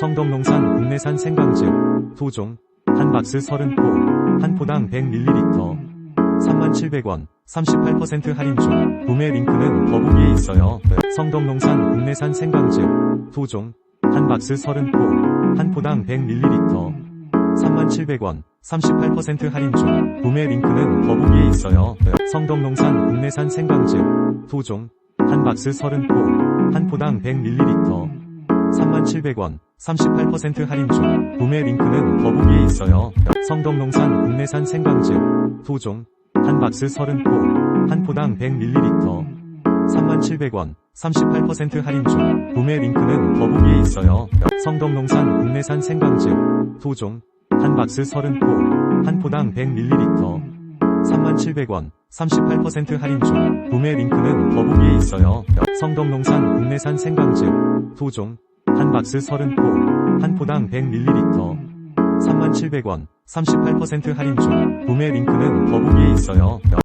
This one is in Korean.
성덕농산 국내산 생강즙 토종 한 박스 30포 한 포당 100ml 37,000원 38% 할인 중 구매 링크는 더보기에 있어요. 성덕농산 국내산 생강즙 토종 한 박스 30포 한 포당 100ml 37,000원 38% 할인 중 구매 링크는 더보기에 있어요. 성덕농산 국내산 생강즙 토종 한 박스 30포 한 포당 100ml 37,000원 38% 할인 중 구매 링크는 더보기에 있어요. 성덕농산 국내산 생강즙 토종 한 박스 30포 한 포당 100ml 37,000원 38% 할인 중 구매 링크는 더보기에 있어요. 성덕농산 국내산 생강즙 토종 한 박스 30포 한 포당 100ml 37,000원 38% 할인 중 구매 링크는 더보기에 있어요. 성덕농산 국내산 생강즙 토종 한 박스 30포 한 포당 100ml 37,000원 38% 할인 중 구매 링크는 더보기에 있어요.